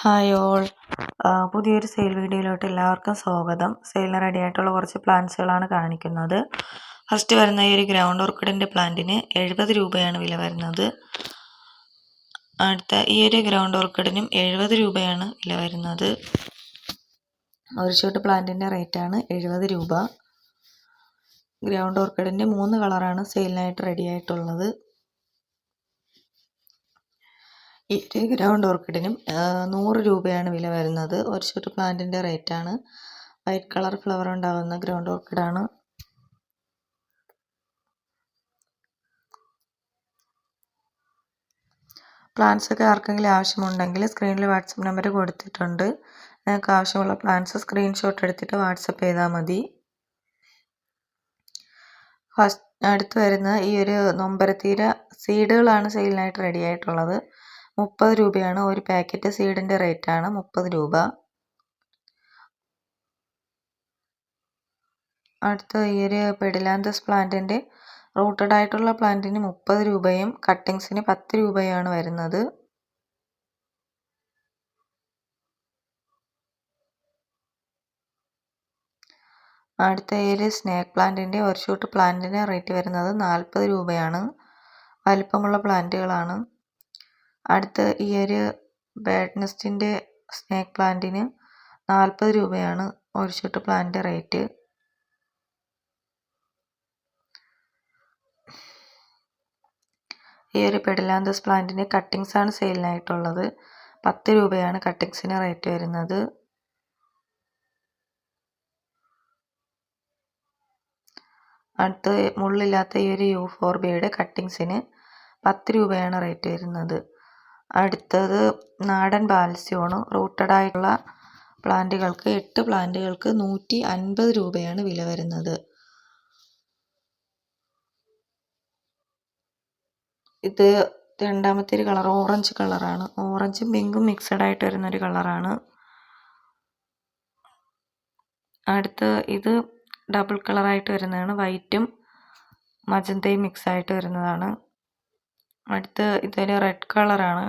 Hi all. പുതിയൊരു sale വീഡിയോയിലോട്ട് എല്ലാവർക്കും സ്വാഗതം. സെയിലിന് റെഡി ആയിട്ടുള്ള കുറച്ച് പ്ലാന്റ്സുകളാണ് കാണിക്കുന്നത്. ഫസ്റ്റ് വരുന്ന ഈ ഒരു ഗ്രൗണ്ട് ഓർക്കിഡിന്റെ പ്ലാന്റിന് എഴുപത് രൂപയാണ് വില വരുന്നത്. അടുത്ത ഈ ഒരു ഗ്രൗണ്ട് ഓർക്കിഡിനും എഴുപത് രൂപയാണ് വില വരുന്നത്. ഒരു ഷോട്ട് പ്ലാന്റിന്റെ റേറ്റാണ് എഴുപത് രൂപ. ഗ്രൗണ്ട് ഓർക്കിഡിന്റെ മൂന്ന് കളറാണ് സെയിലിനായിട്ട് റെഡി ആയിട്ടുള്ളത്. ഈ ഒരു ഗ്രൗണ്ട് ഓർക്കിഡിനും നൂറ് രൂപയാണ് വില വരുന്നത്. ഒരു പ്ലാന്റിന്റെ റേറ്റാണ്. വൈറ്റ് കളർ ഫ്ലവർ ഉണ്ടാകുന്ന ഗ്രൗണ്ട് ഓർക്കിഡാണ്. പ്ലാന്റ്സ് ഒക്കെ ആർക്കെങ്കിലും ആവശ്യമുണ്ടെങ്കിൽ സ്ക്രീനിൽ വാട്സപ്പ് നമ്പർ കൊടുത്തിട്ടുണ്ട്. നിങ്ങൾക്ക് ആവശ്യമുള്ള പ്ലാന്റ്സ് സ്ക്രീൻഷോട്ട് എടുത്തിട്ട് വാട്സപ്പ് ചെയ്താൽ മതി. ഫസ്റ്റ് അടുത്ത് വരുന്ന ഈ ഒരു നൊമ്പരത്തീര സീഡുകളാണ് സെയിലിനായിട്ട് റെഡി ആയിട്ടുള്ളത്. മുപ്പത് രൂപയാണ്. ഒരു പാക്കറ്റ് സീഡിന്റെ റേറ്റാണ് മുപ്പത് രൂപ. അടുത്ത ഈ ഒരു പെഡിലാന്തസ് പ്ലാന്റിന്റെ റൂട്ടഡ് ആയിട്ടുള്ള പ്ലാന്റിന് മുപ്പത് രൂപയും കട്ടിങ്സിന് പത്ത് രൂപയാണ് വരുന്നത്. അടുത്ത ഒരു സ്നേക്ക് പ്ലാന്റിന്റെ ഒരു ഷൂട്ട് പ്ലാന്റിന് റേറ്റ് വരുന്നത് നാൽപ്പത് രൂപയാണ്. വലിപ്പമുള്ള പ്ലാന്റുകളാണ്. അടുത്ത ഈ ഒരു ബേഡ് നെസ്റ്റിന്റെ സ്നേക്ക് പ്ലാന്റിന് നാൽപ്പത് രൂപയാണ് ഒരു ചുട്ട് പ്ലാന്റ് റേറ്റ് ഈ ഒരു പെഡിലാന്തസ് പ്ലാന്റിന് ആണ് സെയിലിനായിട്ടുള്ളത് പത്ത് രൂപയാണ് കട്ടിങ്സിന് റേറ്റ് വരുന്നത്. അടുത്ത് മുള്ളില്ലാത്ത ഈ ഒരു യു ഫോർ ബിയുടെ കട്ടിങ്സിന് പത്ത് രൂപയാണ് റേറ്റ് വരുന്നത്. അടുത്തത് നാടൻ ബാൽസ്യമാണ് റൂട്ടഡ് ആയിട്ടുള്ള പ്ലാന്റുകൾക്ക് എട്ട് പ്ലാന്റുകൾക്ക് നൂറ്റി അൻപത് രൂപയാണ് വില വരുന്നത്. ഇത് രണ്ടാമത്തെ ഒരു കളർ ഓറഞ്ച് കളറാണ്. ഓറഞ്ചും പിങ്കും മിക്സഡ് ആയിട്ട് വരുന്നൊരു കളറാണ്. അടുത്ത് ഇത് ഡബിൾ കളറായിട്ട് വരുന്നതാണ്. വൈറ്റും മജന്തയും മിക്സ് ആയിട്ട് വരുന്നതാണ്. അടുത്ത് ഇതൊരു റെഡ് കളറാണ്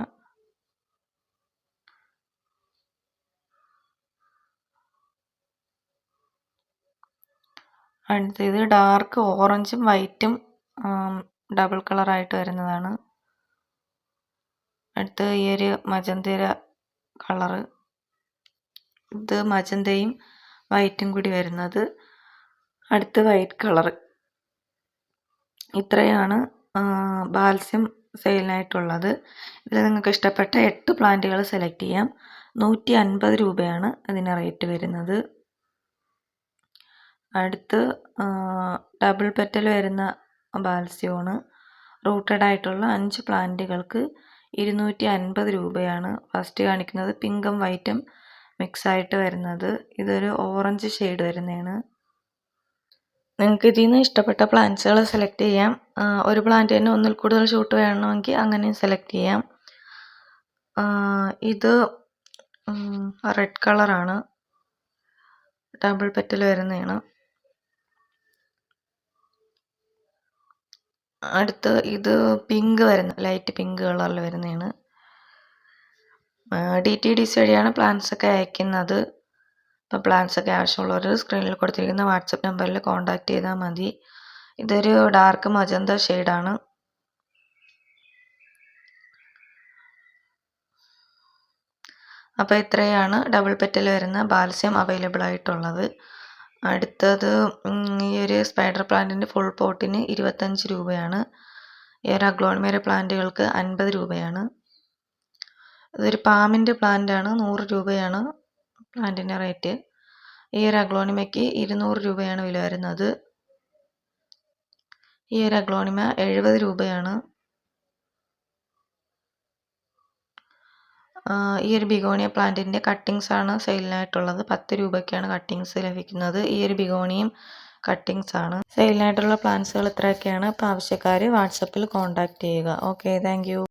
ഇത് ഡാർക്ക് ഓറഞ്ചും വൈറ്റും ഡബിൾ കളറായിട്ട് വരുന്നതാണ്. അടുത്ത് ഈ ഒരു മജന്തര കളറ് ഇത് മജന്തയും വൈറ്റും കൂടി വരുന്നത്. അടുത്ത് വൈറ്റ് കളറ് ഇത്രയാണ് ബാൽസ്യം സെയിലിനായിട്ടുള്ളത്. ഇതിൽ നിങ്ങൾക്ക് ഇഷ്ടപ്പെട്ട എട്ട് പ്ലാന്റുകൾ സെലക്ട് ചെയ്യാം. നൂറ്റി അൻപത് രൂപയാണ് അതിന് റേറ്റ് വരുന്നത്. അടുത്ത് ഡബിൾ പെറ്റൽ വരുന്ന ബാൽസ്യമാണ് റൂട്ടഡ് ആയിട്ടുള്ള അഞ്ച് പ്ലാന്റുകൾക്ക് ഇരുന്നൂറ്റി അൻപത് രൂപയാണ് ഫസ്റ്റ് കാണിക്കുന്നത്. പിങ്കും വൈറ്റും മിക്സ് ആയിട്ട് വരുന്നത്. ഇതൊരു ഓറഞ്ച് ഷെയ്ഡ് വരുന്നതാണ്. നിങ്ങൾക്ക് ഇതിൽ നിന്ന് ഇഷ്ടപ്പെട്ട പ്ലാന്റ്സുകൾ സെലക്ട് ചെയ്യാം. ഒരു പ്ലാന്റ് തന്നെ ഒന്നിൽ കൂടുതൽ ഷൂട്ട് വേണമെങ്കിൽ അങ്ങനെയും സെലക്ട് ചെയ്യാം. ഇത് റെഡ് കളറാണ് ഡബിൾ പെറ്റൽ വരുന്നതാണ്. അടുത്ത് ഇത് പിങ്ക് വരുന്ന ലൈറ്റ് പിങ്ക് കളറിൽ വരുന്നതാണ്. ഡി ടി ഡി സി വഴിയാണ് പ്ലാൻസ് ഒക്കെ അയക്കുന്നത്. അപ്പോൾ പ്ലാൻസ് ഒക്കെ ആവശ്യമുള്ളവർ സ്ക്രീനിൽ കൊടുത്തിരിക്കുന്ന വാട്സപ്പ് നമ്പറിൽ കോൺടാക്റ്റ് ചെയ്താൽ മതി. ഇതൊരു ഡാർക്ക് മജന്ത ഷെയ്ഡാണ് അപ്പോൾ ഇത്രയാണ് ഡബിൾ പെറ്റൽ വരുന്ന ബാൽസ്യം അവൈലബിൾ ആയിട്ടുള്ളത്. അടുത്തത് ഈ ഒരു സ്പൈഡർ പ്ലാന്റിന്റെ ഫുൾ പോട്ടിന് ഇരുപത്തഞ്ച് രൂപയാണ്. ഈ ഒരു അഗ്ലോൺമേര പ്ലാന്റുകൾക്ക് അൻപത് രൂപയാണ്. ഇതൊരു പാമ്പിന്റെ പ്ലാന്റാണ് നൂറ് രൂപയാണ്. പ്ലാന്റിന്റെ റേറ്റ് ഈ ഒരു അഗ്ലോണിമയ്ക്ക് ഇരുന്നൂറ് രൂപയാണ് വില വരുന്നത്. ഈ ഒരു അഗ്ലോണിമ എഴുപത് രൂപയാണ്. ഈ ഒരു ബിഗോണിയ പ്ലാന്റിന്റെ കട്ടിങ്സ് ആണ് സെയിലിനായിട്ടുള്ളത്. പത്ത് രൂപയ്ക്കാണ് കട്ടിങ്സ് ലഭിക്കുന്നത്. ഈ ഒരു ബിഗോണിയും കട്ടിങ്സ് ആണ്. സെയിലിനായിട്ടുള്ള പ്ലാന്റ്സുകൾ ഇത്രയൊക്കെയാണ്. അപ്പോൾ ആവശ്യക്കാർ വാട്സപ്പിൽ കോൺടാക്റ്റ് ചെയ്യുക. Okay thank